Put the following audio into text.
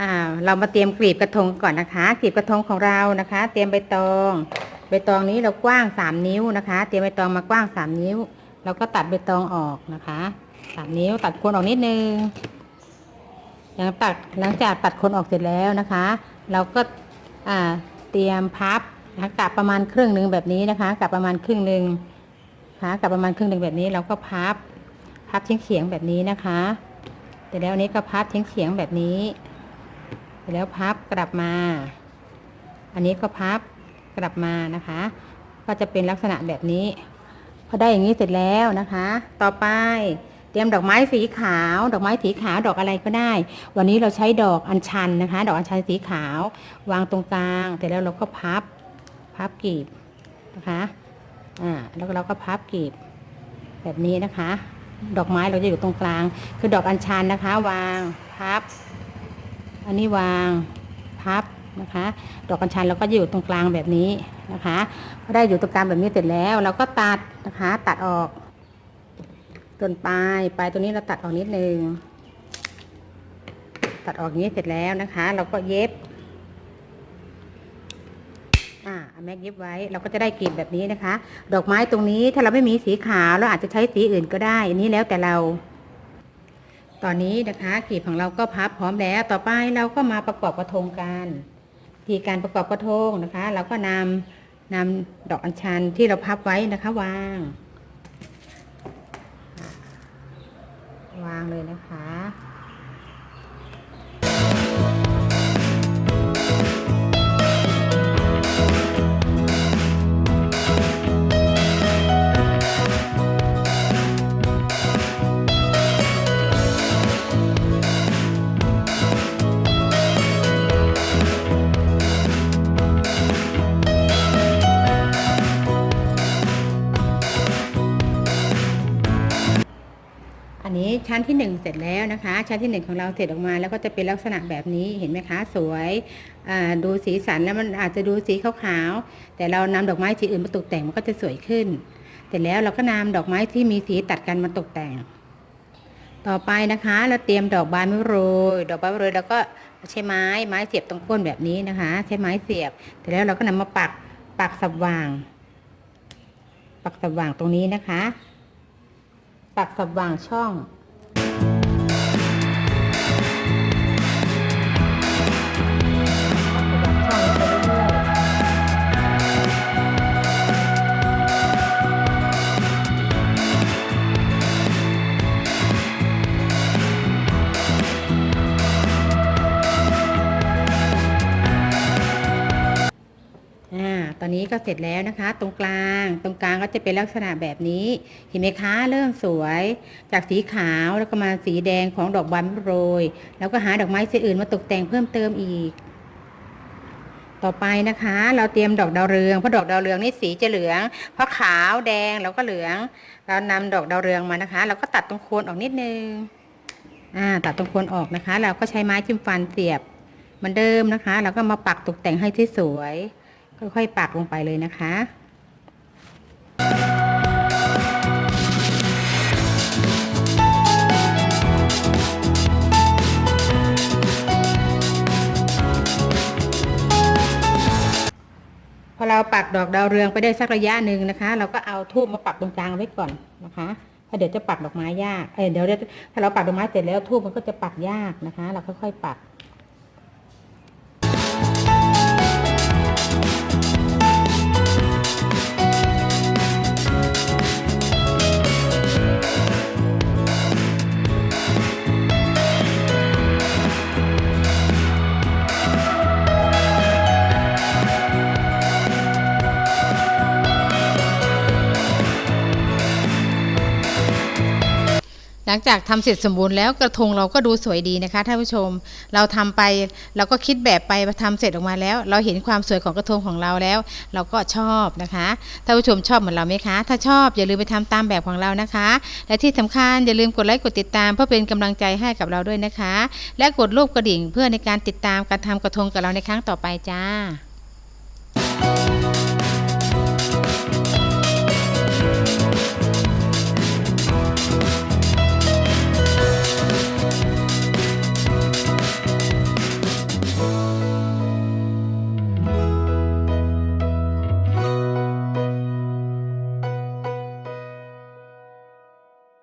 อ่าเรามาเตรียมกลีบกระทงก่อนนะคะกลีบกระทงของเรานะคะ เตรียมใบตองใบตองนี้เรากว้างสามนิ้วนะคะ เตรียมใบตองมากว้างสามนิ้ว เราก็ตัดใบตองออกนะคะสามนิ้วตัดโคนออกนิดนึงหลังตัดหลังจากตัดโคนออกเสร็จแล้วนะคะ เราก็อ่าเตรียมพับนะกลับประมาณครึ่งหนึ่งแบบนี้นะคะกลับประมาณครึ่งหนึ่งนะคะกลับประมาณครึ่งหนึ่งแบบนี้ เราก็พับพับเฉียงๆแบบนี้นะคะ แต่แล้วนี้ก็พับเฉียงๆแบบนี้ ร็จแล้วพับกลับมา อันนี้ก็พับกลับมานะคะ ก็จะเป็นลักษณะแบบนี้ พอได้อย่างนี้เสร็จแล้วนะคะ ต่อไปเตรียมดอกไม้สีขาว ดอกไม้สีขาวดอกอะไรก็ได้ วันนี้เราใช้ดอกอัญชันนะคะ ดอกอัญชันสีขาว วางตรงกลางเสร็จแล้วเราก็พับพับกลีบนะคะอ่าแล้วเราก็พับกลีบแบบนี้นะคะ ดอกไม้เราจะอยู่ตรงกลาง คือดอกอัญชันนะคะ วางพับ อันนี้วางพับนะคะ ดอกกัญชันเราก็อยู่ตรงกลางแบบนี้นะคะได้อยู่ตรงกลางแบบนี้เสร็จแล้ว เราก็ตัดนะคะตัดออกส่วนปลายปลายตัวนี้เราตัดออกนิดนึงตัดออกนี้เสร็จแล้วนะคะ เราก็เย็บอ่าเอาแม็กเย็บไว้เราก็จะได้กลีบแบบนี้นะคะ ดอกไม้ตรงนี้ถ้าเราไม่มีสีขาวเราอาจจะใช้สีอื่นก็ได้ อันนี้แล้วแต่เรา ตอนนี้นะคะกลีบของเราก็พับพร้อมแล้ว ต่อไปเราก็มาประกอบกระทงกันทีการประกอบกระทงนะคะ เราก็นำนำดอกอัญชันที่เราพับไว้นะคะวาง วางเลยนะคะ นี้ชั้นที่หนึ่งเสร็จแล้วนะคะ ชั้นที่หนึ่งของเราเสร็จออกมา แล้วก็จะเป็นลักษณะแบบนี้เห็นไหมคะ สวยดูสีสันแล้วมันอาจจะดูสีขาวๆแต่เรานำดอกไม้สีอื่นมาตกแต่งมันก็จะสวยขึ้น เสร็จแล้วเราก็นำดอกไม้ที่มีสีตัดกันมาตกแต่ง ต่อไปนะคะเราเตรียมดอกบานไม่โรยดอกบานไม่โรยเราก็ใช้ไม้ไม้เสียบตรงก้นแบบนี้นะคะ ใช้ไม้เสียบเสร็จแล้วเราก็นำมาปักปักสว่าง ปักสว่างตรงนี้นะคะปักสว่างช่อง ตอนนี้ก็เสร็จแล้วนะคะ ตรงกลาง ตรงกลางก็จะเป็นลักษณะแบบนี้ เห็นไหมคะ เริ่มสวย จากสีขาวแล้วก็มาสีแดงของดอกบานโรย แล้วก็หาดอกไม้สีอื่นมาตกแต่งเพิ่มเติมอีก ต่อไปนะคะ เราเตรียมดอกดาวเรือง เพราะดอกดาวเรืองนี่สีจะเหลือง เพราะขาวแดงแล้วก็เหลือง เรานำดอกดาวเรืองมานะคะ เราก็ตัดตรงโคนออกนิดนึง อ่า ตัดตรงโคนออกนะคะ เราก็ใช้ไม้จิ้มฟันเสียบเหมือนเดิมนะคะ เราก็มาปักตกแต่งให้ที่สวย ค่อยๆปักลงไปเลยนะคะพอเราปักดอกดาวเรืองไปได้สักระยะหนึ่งนะคะ เราก็เอาทูบมาปักตรงกลางไว้ก่อนนะคะเพราะเดี๋ยวจะปักดอกไม้ยาก เออเดี๋ยวเดี๋ยวถ้าเราปักดอกไม้เสร็จแล้วทูบมันก็จะปักยากนะคะ เราค่อยๆปัก หลังจากทำเสร็จสมบูรณ์แล้วกระทงเราก็ดูสวยดีนะคะท่านผู้ชม เราทำไปเราก็คิดแบบไปทำเสร็จออกมาแล้ว เราเห็นความสวยของกระทงของเราแล้ว เราก็ชอบนะคะท่านผู้ชมชอบเหมือนเราไหมคะ ถ้าชอบอย่าลืมไปทำตามแบบของเรานะคะ และที่สำคัญอย่าลืมกดไลค์กดติดตามเพื่อเป็นกำลังใจให้กับเราด้วยนะคะ และกดรูปกระดิ่งเพื่อในการติดตามการทำกระทงกับเราในครั้งต่อไปจ้า